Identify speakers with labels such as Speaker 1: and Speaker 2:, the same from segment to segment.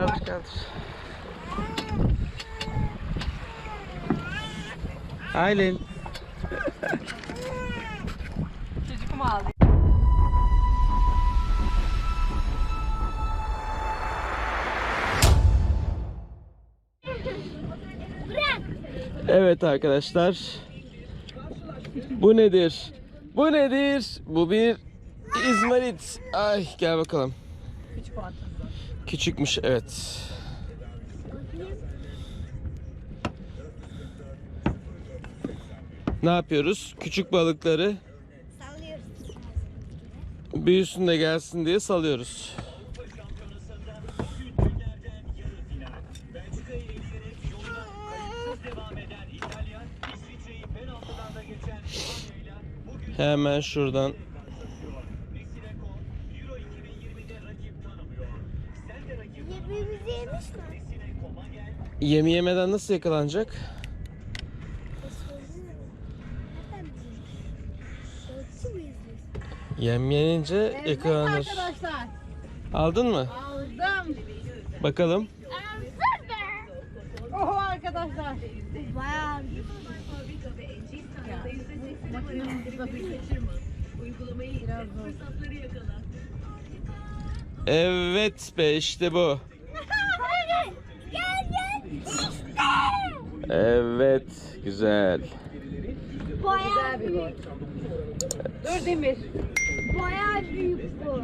Speaker 1: Kaldır kaldır. Aylin.
Speaker 2: Çocuk mu aldı?
Speaker 1: Evet arkadaşlar. Bu nedir? Bu nedir? Bu bir İzmarit. Ay gel bakalım.
Speaker 2: Küçük
Speaker 1: Küçükmüş evet. Ne yapıyoruz? Küçük balıkları
Speaker 3: Sallıyoruz.
Speaker 1: büyüsün de gelsin diye salıyoruz. Hemen şuradan yemi yemeden nasıl yakalanacak? Yem yenince yakalanır.
Speaker 2: arkadaşlar.
Speaker 1: Aldın mı?
Speaker 2: Aldım.
Speaker 1: Bakalım.
Speaker 2: Oho arkadaşlar.
Speaker 3: Bayağı
Speaker 2: zor.
Speaker 1: Evet be işte bu.
Speaker 3: Gel gel.
Speaker 1: Evet güzel.
Speaker 3: Bayağı
Speaker 2: gol. Dur Demir.
Speaker 3: bayağı büyük bu.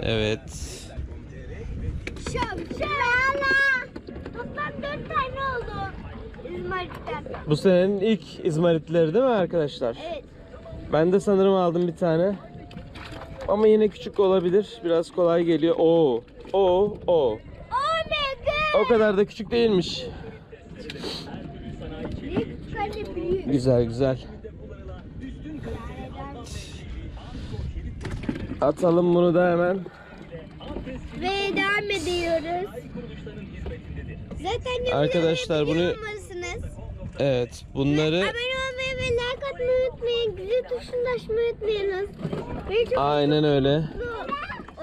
Speaker 1: Evet.
Speaker 3: Valla. Toplam dört tane oldu. İzmarit'ten.
Speaker 1: Bu senenin ilk izmaritleri değil mi arkadaşlar?
Speaker 3: Evet.
Speaker 1: Ben de sanırım aldım bir tane. Ama yine küçük olabilir. Biraz kolay geliyor. Oo. Oo. Oo. O kadar da küçük değilmiş. Güzel güzel. Atalım bunu da hemen.
Speaker 3: Ve devam ediyoruz. Zaten
Speaker 1: Arkadaşlar bunu-. Evet bunları
Speaker 3: ve like atmayı unutmayın. Güzel tuşunu açmayı unutmayınız. Çok
Speaker 1: aynen öyle.
Speaker 3: mutlu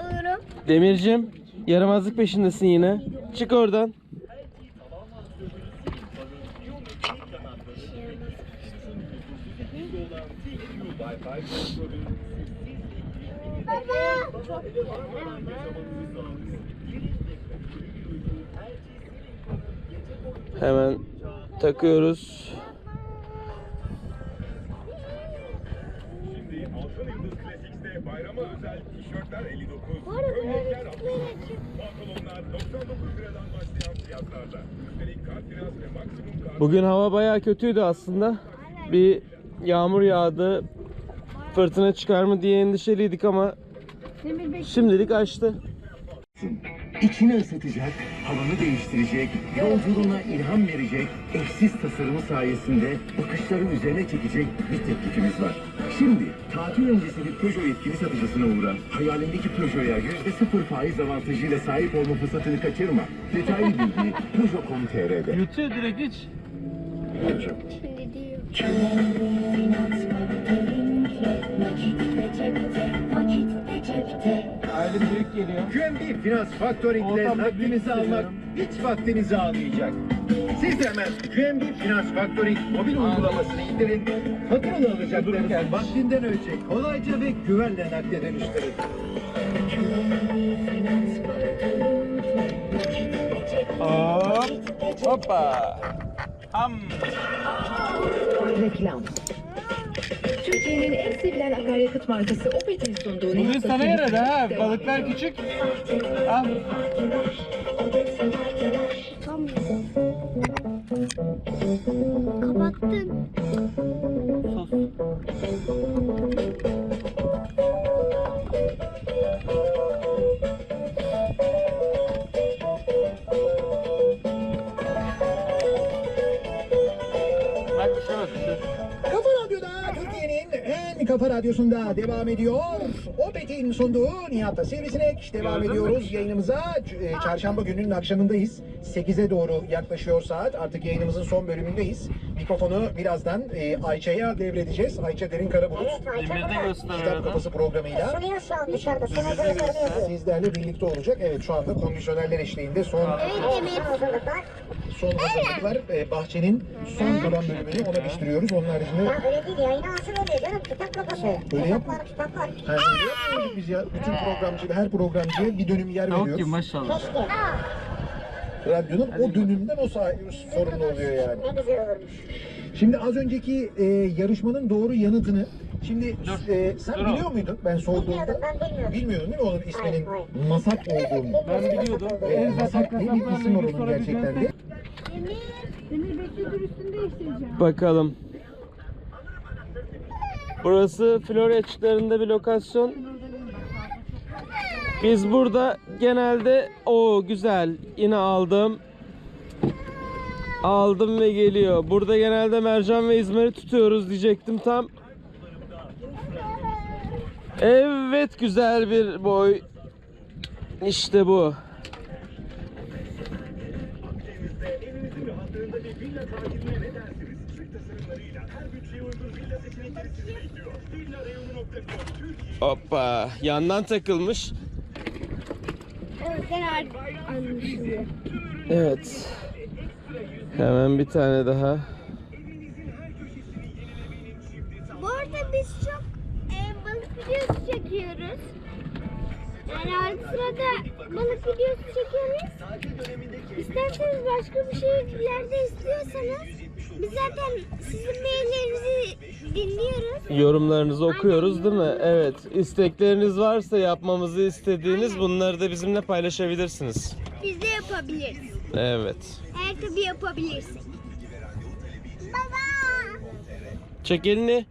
Speaker 3: olurum.
Speaker 1: Demircim yaramazlık peşindesin yine. Çık oradan.
Speaker 3: Baba.
Speaker 1: Hemen takıyoruz.
Speaker 4: Özel tişörtler 59,
Speaker 3: Bu arada
Speaker 4: gömlekler
Speaker 3: böyle
Speaker 4: 60,
Speaker 3: böyle
Speaker 4: pantolonlar 99 liradan başlayan fiyatlarda. Üstelik kart biraz ve maksimum kart
Speaker 1: Bugün hava bayağı kötüydü aslında. Bir yağmur yağdı. Fırtına çıkar mı diye endişeliydik ama şimdilik açtı.
Speaker 5: İçini ısıtacak, havanı değiştirecek, yolculuğuna ilham verecek, eşsiz tasarımı sayesinde bakışları üzerine çekecek bir teklifimiz var. Şimdi tatil öncesi bir Peugeot yetkili satıcısına uğra. Hayalindeki Peugeot'a %0 faiz avantajıyla sahip olma fırsatını kaçırma. Detaylı bilgi Peugeot.com.tr'de.
Speaker 1: Yutuyor direkt hiç.
Speaker 3: Şimdi diyor.
Speaker 1: Aile büyük geliyor.
Speaker 5: QNB Finans Factoring'le
Speaker 1: Ortamda
Speaker 5: nakdinizi
Speaker 1: büyük
Speaker 5: almak
Speaker 1: hissediyorum.
Speaker 5: hiç vaktinizi almayacak. Siz de hemen QNB Finans Factoring mobil uygulamasını indirin. Faturalı alacaklarınızı vaktinden önce kolayca ve güvenle nakde dönüştürün.
Speaker 1: Hop. Hoppa. Ham.
Speaker 6: Reklam. Türkiye'nin en sevilen akaryakıt markası Opet'in sunduğu
Speaker 1: Bugün sana yaradı ha. Balıklar küçük. Al.
Speaker 3: Kapattın.
Speaker 1: Sos.
Speaker 5: Kafa
Speaker 7: Radyosu'nda devam ediyor. Opet'in sunduğu Nihat'ta Sivrisinek devam ediyoruz yayınımıza. Ç- e, Çarşamba gününün akşamındayız. 8'e doğru yaklaşıyor saat. Artık yayınımızın son bölümündeyiz. Mikrofonu birazdan e, Ayça'ya devredeceğiz. Ayça Derin Karabulut.
Speaker 1: Demirde göster
Speaker 7: Kitap. Kafası programıyla
Speaker 3: Sunuyor şu an dışarıda.
Speaker 7: Sizlerle birlikte olacak. Evet şu anda kondisyonerler eşliğinde son
Speaker 3: Evet Demir. hazırlıklar.
Speaker 7: Son hazırlıklar. E, bahçenin son kalan bölümünü ona pişiriyoruz. Onun haricinde
Speaker 3: Ya öyle değil yayına hazır oluyor canım. Kitap kafası.
Speaker 7: Öyle yapma.
Speaker 3: Kitaplar kitaplar.
Speaker 7: her şeyi biz ya. Bütün programcı, her programcıya bir dönüm yer
Speaker 1: Tavuk gibi
Speaker 7: veriyoruz.
Speaker 1: maşallah.
Speaker 3: Keşke.
Speaker 7: Radyonun o dönümden o sahibi sorumlu oluyor yani.
Speaker 3: Ne güzel olurmuş.
Speaker 7: Şimdi az önceki e, yarışmanın doğru yanıtını Şimdi e, sen
Speaker 1: Dur.
Speaker 7: biliyor muydun ben sorduğumda?
Speaker 3: Bilmiyordum ben bilmiyordum.
Speaker 7: Bilmiyordun değil mi onun isminin
Speaker 3: Hayır,
Speaker 7: Masak olduğunu?
Speaker 3: Ben biliyordum.
Speaker 7: E, Masak diye bir isim onun gerçekten de.
Speaker 1: Bakalım. Burası Florya açıklarında bir lokasyon. Biz burada genelde o güzel yine aldım. Aldım ve geliyor. Burada genelde mercan ve izmari tutuyoruz diyecektim tam. Evet güzel bir boy. İşte bu.
Speaker 4: Bir villa tatiline ne dersiniz? Çift tasarımlarıyla her bütçeye uygun villa seçenekleri sizi bekliyor. Villarayonu.com Türkiye
Speaker 1: Hoppa yandan takılmış. Evet. Hemen bir tane daha.
Speaker 3: Yani arada sırada balık videosu çekiyoruz. İsterseniz başka bir şeylerde istiyorsanız biz zaten sizin maillerinizi dinliyoruz.
Speaker 1: Yorumlarınızı okuyoruz değil mi? Evet. İstekleriniz varsa yapmamızı istediğiniz bunları da bizimle paylaşabilirsiniz.
Speaker 3: Biz de yapabiliriz.
Speaker 1: Evet.
Speaker 3: Eğer tabii yapabilirsek. Baba!
Speaker 1: Çek elini.